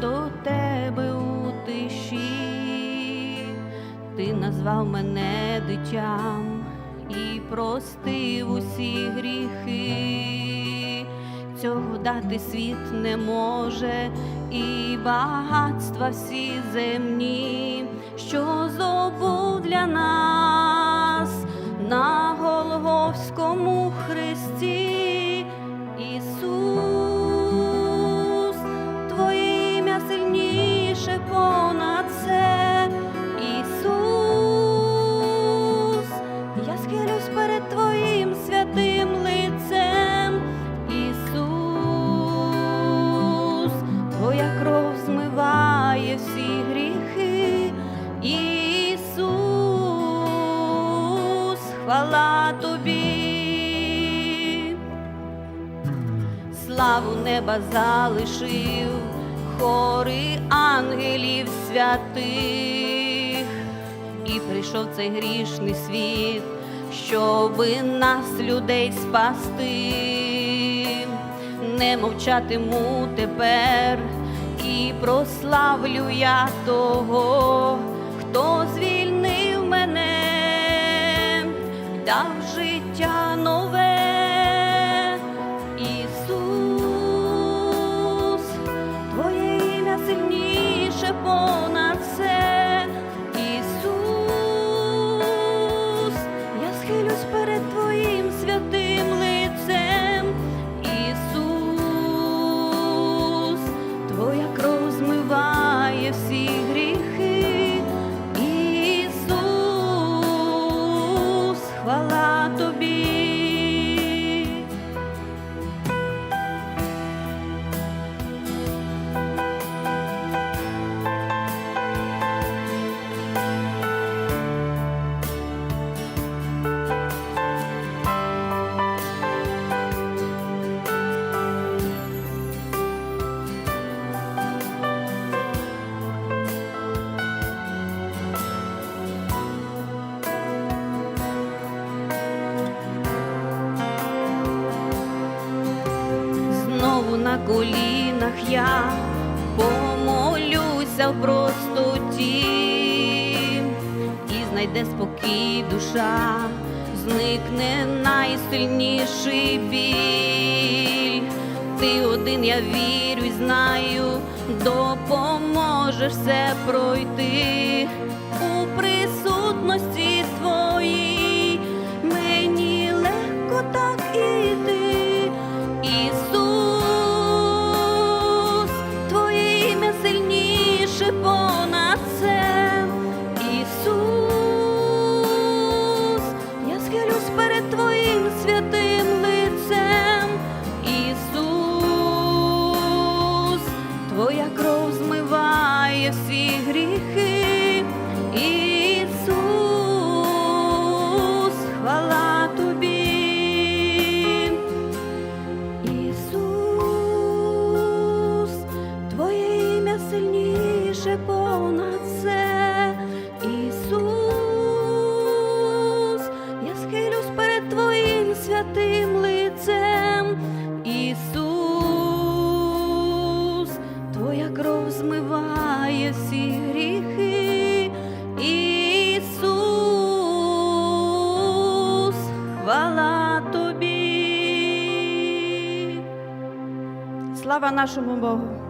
до тебе у тиші, ти назвав мене дитям і простив усі гріхи. Цього дати світ не може, і багатства всі земні, що здобув для нас на Голговському хресті. Хвала Тобі. Славу неба залишив, хори ангелів святих, і прийшов цей грішний світ, щоби нас, людей, спасти. Не мовчатиму тепер і прославлю я того, хто звільнив дав життя нове. На колінах я помолюся в простоті, і знайде спокій душа, зникне найсильніший біль. Ти один, я вірю й знаю, допоможеш все пройти у присутності кров змиває всі гріхи. Ісус, хвала Тобі. Ісус, Твоє ім'я сильніше понад Слава нашому Богу!